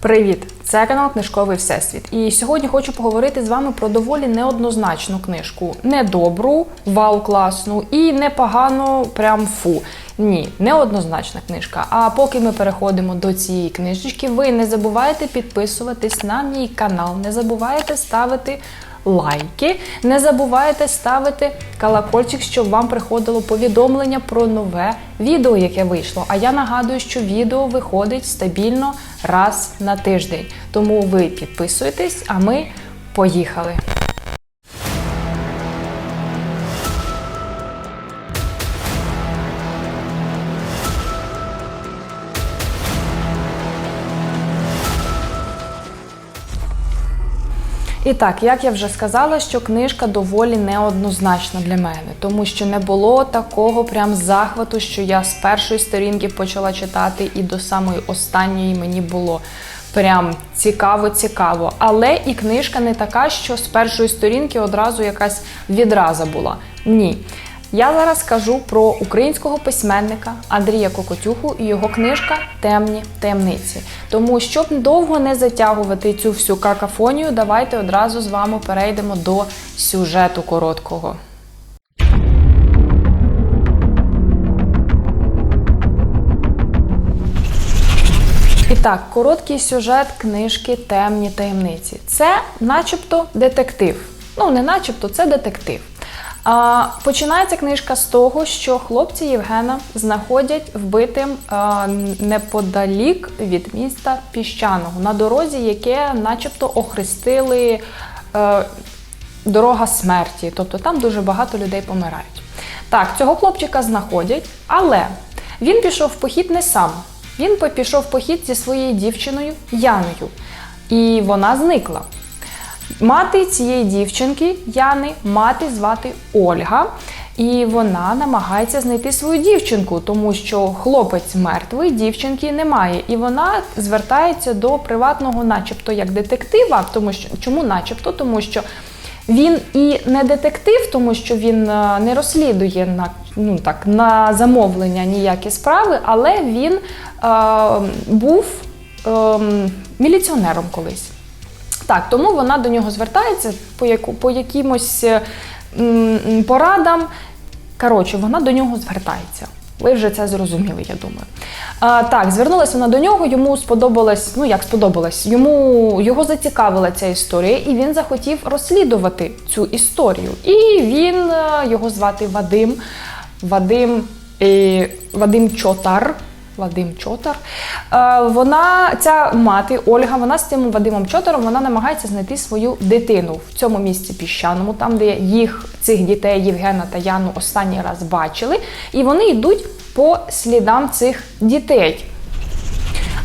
Привіт! Це канал Книжковий Всесвіт. І сьогодні хочу поговорити з вами про доволі неоднозначну книжку. Не добру, вау, класну і не погану, прям фу. Ні, неоднозначна книжка. А поки ми переходимо до цієї книжечки, ви не забувайте підписуватись на мій канал, не забувайте ставити лайки, не забувайте ставити колокольчик, щоб вам приходило повідомлення про нове відео, яке вийшло. А я нагадую, що відео виходить стабільно раз на тиждень. Тому ви підписуйтесь, а ми поїхали. І так, як я вже сказала, що книжка доволі неоднозначна для мене, тому що не було такого прям захвату, що я з першої сторінки почала читати, і до самої останньої мені було прям цікаво-цікаво. Але і книжка не така, що з першої сторінки одразу якась відраза була. Ні. Я зараз скажу про українського письменника Андрія Кокотюху і його книжка Темні таємниці. Тому щоб довго не затягувати цю всю какафонію, давайте одразу з вами перейдемо до сюжету короткого. І так, короткий сюжет книжки Темні таємниці. Це начебто детектив. Ну, не начебто, це детектив. А, Починається книжка з того, що хлопці Євгена знаходять вбитим а, неподалік від міста Піщаного на дорозі, яке начебто охрестили а, дорога смерті. Тобто там дуже багато людей помирають. Так, цього хлопчика знаходять, але він пішов в похід не сам. Він пішов в похід зі своєю дівчиною Яною, і вона зникла. Мати цієї дівчинки Яни, мати звати Ольга, і вона намагається знайти свою дівчинку, тому що хлопець мертвий, дівчинки немає. І вона звертається до приватного, начебто, як детектива, тому що чому начебто? Тому що він і не детектив, тому що він е, не розслідує на ну так на замовлення ніякі справи, але він е, був е, міліціонером колись. Так, тому вона до нього звертається по яку по якимось м, порадам. Коротше, вона до нього звертається. Ви вже це зрозуміли, я думаю. А, Так, звернулася вона до нього, йому сподобалось, ну як сподобалось, йому його зацікавила ця історія, і він захотів розслідувати цю історію. І він його звати Вадим. Вадим, е, Вадим Чотар. Вадим Чотар. Вона, ця мати Ольга, вона з цим Вадимом Чотаром вона намагається знайти свою дитину в цьому місці піщаному, там, де їх цих дітей Євгена та Яну останній раз бачили. І вони йдуть по слідам цих дітей.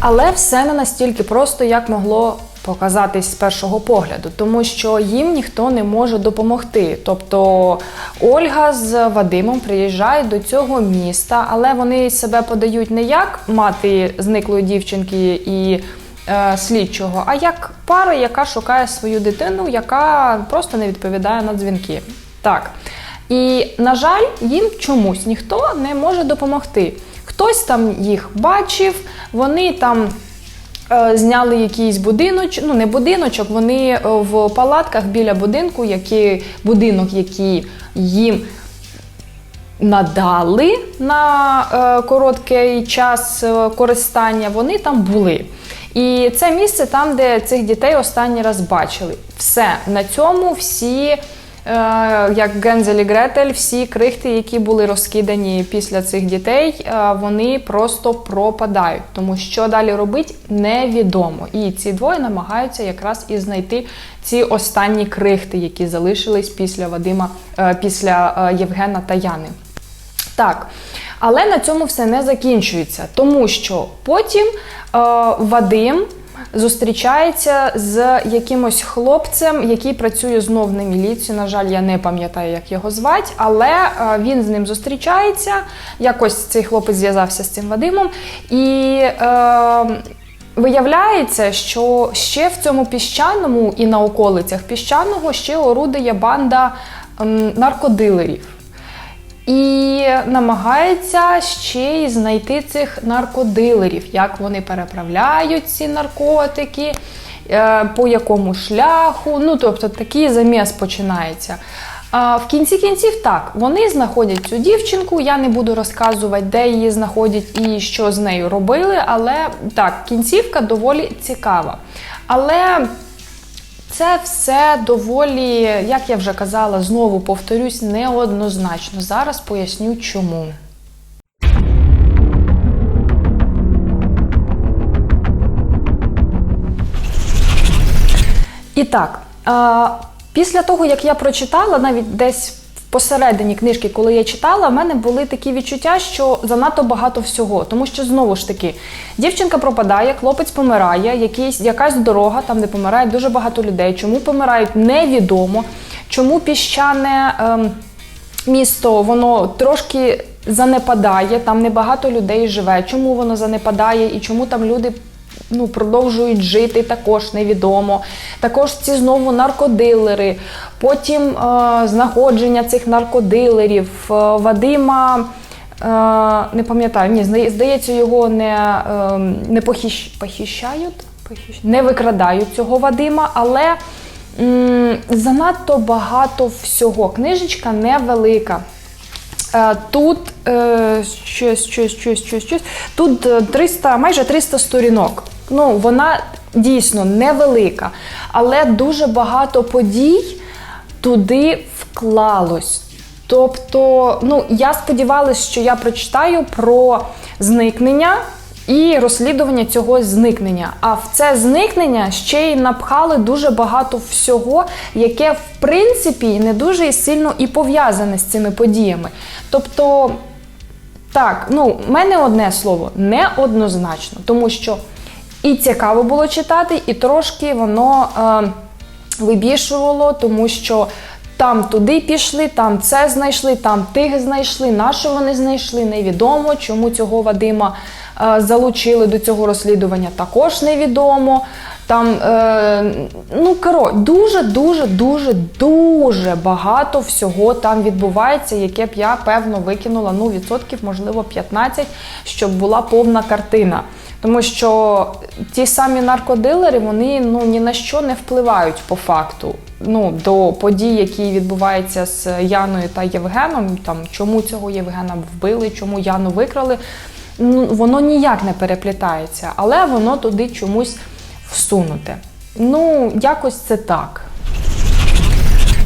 Але все не настільки просто, як могло показатись з першого погляду, тому що їм ніхто не може допомогти. Тобто Ольга з Вадимом приїжджають до цього міста, але вони себе подають не як мати зниклої дівчинки і е, слідчого, а як пара, яка шукає свою дитину, яка просто не відповідає на дзвінки. Так. І, на жаль, їм чомусь ніхто не може допомогти. Хтось там їх бачив, вони там зняли якийсь будиночок, ну не будиночок, вони е, в палатках біля будинку, які, будинок, який їм надали на е, короткий час е, користання, вони там були. І це місце там, де цих дітей останній раз бачили. Все, на цьому всі. Е, як Гензель і Гретель, всі крихти, які були розкидані після цих дітей, е, вони просто пропадають. Тому що далі робити невідомо. І ці двоє намагаються якраз і знайти ці останні крихти, які залишились після Вадима, е, після Євгена та Яни. Так. Але на цьому все не закінчується, тому що потім Вадим зустрічається з якимось хлопцем, який працює знов на міліцію. На жаль, я не пам'ятаю, як його звати, але е, він з ним зустрічається. Якось цей хлопець зв'язався з цим Вадимом. І е, виявляється, що ще в цьому піщаному і на околицях піщаного ще орудує банда наркодилерів. І намагається ще й знайти цих наркодилерів, як вони переправляють ці наркотики, е, по якому шляху. Ну, тобто такий заміс починається. А в кінці кінців так, вони знаходять цю дівчинку. Я не буду розказувати, де її знаходять і що з нею робили, але так, кінцівка доволі цікава. Але це все доволі, як я вже казала, знову повторюсь, неоднозначно. Зараз поясню чому. І так, після того, як я прочитала, навіть десь посередині книжки, коли я читала, в мене були такі відчуття, що занадто багато всього. Тому що знову ж таки, дівчинка пропадає, хлопець помирає, якийсь, якась дорога, там де помирає дуже багато людей. Чому помирають, невідомо. Чому піщане ем, місто воно трошки занепадає, там небагато людей живе. Чому воно занепадає і чому там люди ну, продовжують жити, також невідомо. Також ці знову наркодилери, потім е, знаходження цих наркодилерів, е, Вадима. е, Не пам'ятаю, ні, здається, його не, е, не похищ, похищають, Похищ- не викрадають цього Вадима, але м, занадто багато всього. Книжечка невелика. Тут щось, щось, щось, щось, щось. Тут е, 300, майже 300 сторінок. Ну, вона дійсно невелика, але дуже багато подій туди вклалось. Тобто, ну я сподівалася, що я прочитаю про зникнення і розслідування цього зникнення. А в це зникнення ще й напхали дуже багато всього, яке в принципі не дуже сильно і пов'язане з цими подіями. Тобто, так, ну, в мене одне слово неоднозначно, тому що і цікаво було читати, і трошки воно е, вибішувало, тому що там туди пішли, там це знайшли, там тих знайшли. На що вони знайшли, невідомо. Чому цього Вадима е, залучили до цього розслідування, також невідомо. Там, е, ну коротше, дуже, дуже, дуже, дуже багато всього там відбувається, яке б я певно викинула ну, відсотків, можливо, 15, щоб була повна картина. Тому що ті самі наркодилери вони ну ні на що не впливають по факту. Ну до подій, які відбуваються з Яною та Євгеном. Там чому цього Євгена вбили, чому Яну викрали. Ну воно ніяк не переплітається, але воно туди чомусь всунуте. Ну, якось це так.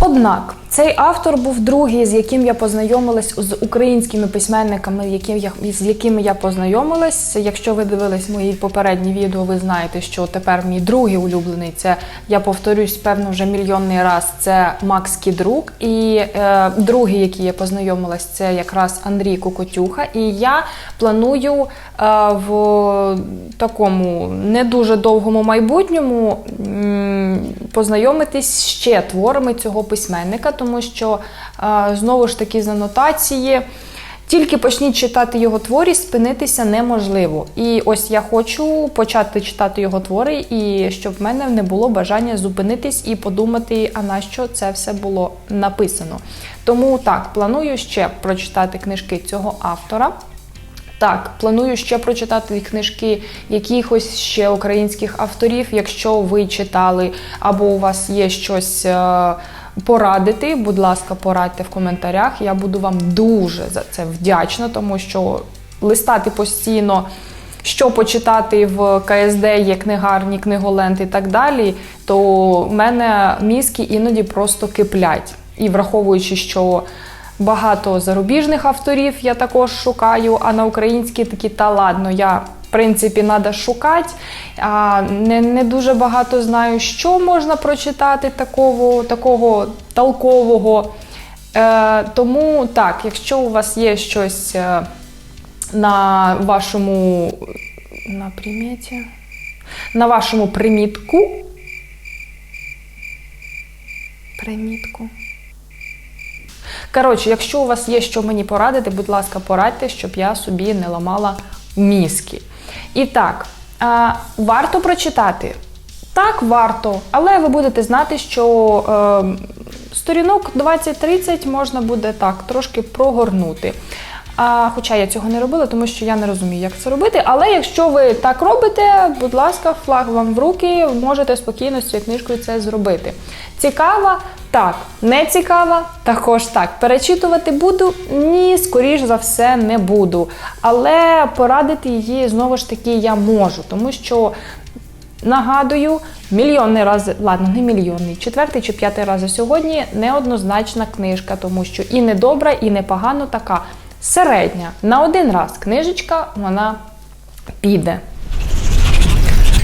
Однак цей автор був другий, з яким я познайомилась з українськими письменниками, яким я, з якими я познайомилась. Якщо ви дивились мої попередні відео, ви знаєте, що тепер мій другий улюблений це я повторюсь, певно, вже мільйонний раз. Це Макс Кідрук. І е, другий, який я познайомилась, це якраз Андрій Кокотюха. І я планую е, в такому не дуже довгому майбутньому м, познайомитись ще творами цього письменника, тому що е, знову ж таки з анотації. Тільки почніть читати його творі, спинитися неможливо. І ось я хочу почати читати його твори, і щоб в мене не було бажання зупинитись і подумати, а на що це все було написано. Тому так, планую ще прочитати книжки цього автора. Так, планую ще прочитати книжки якихось ще українських авторів. Якщо ви читали або у вас є щось е, порадити, будь ласка, порадьте в коментарях. Я буду вам дуже за це вдячна, тому що листати постійно. Що почитати в КСД, є книгарні, книголент і так далі, то в мене мізки іноді просто киплять. І враховуючи, що багато зарубіжних авторів я також шукаю, а на українські такі та ладно, я принципі треба шукати. А не, не дуже багато знаю, що можна прочитати такого, такого толкового. Е, тому так, якщо у вас є щось е, на вашому на приміті, на вашому примітку. Примітку. Коротше, якщо у вас є що мені порадити, будь ласка, порадьте, щоб я собі не ламала мізки. І так, а, варто прочитати. Так, варто, але ви будете знати, що е, Сторінок 20-30 можна буде так трошки прогорнути. А, хоча я цього не робила, тому що я не розумію, як це робити. Але якщо ви так робите, будь ласка, флаг вам в руки, можете спокійно з цією книжкою це зробити. Цікава? Так. Не цікава? Також так. Перечитувати буду? Ні, скоріш за все, не буду. Але порадити її знову ж таки я можу, тому що. Нагадую, мільйонний раз, ладно, не мільйонний, четвертий чи п'ятий раз сьогодні неоднозначна книжка, тому що і не добра, і не погано така середня. На один раз книжечка вона піде.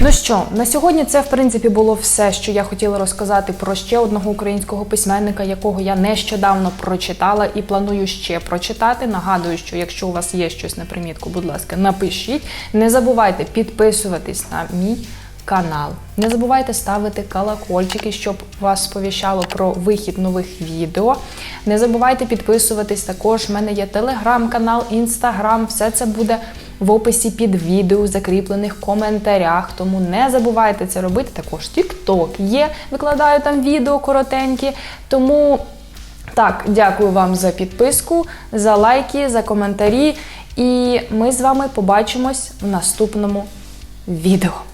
Ну що, на сьогодні це в принципі було все, що я хотіла розказати про ще одного українського письменника, якого я нещодавно прочитала і планую ще прочитати. Нагадую, що якщо у вас є щось на примітку, будь ласка, напишіть. Не забувайте підписуватись на мій канал. Не забувайте ставити колокольчики, щоб вас сповіщало про вихід нових відео. Не забувайте підписуватись. Також в мене є телеграм-канал, інстаграм. Все це буде в описі під відео, закріплених коментарях. Тому не забувайте це робити. Також TikTok є, викладаю там відео коротенькі. Тому так, дякую вам за підписку, за лайки, за коментарі. І ми з вами побачимось в наступному відео.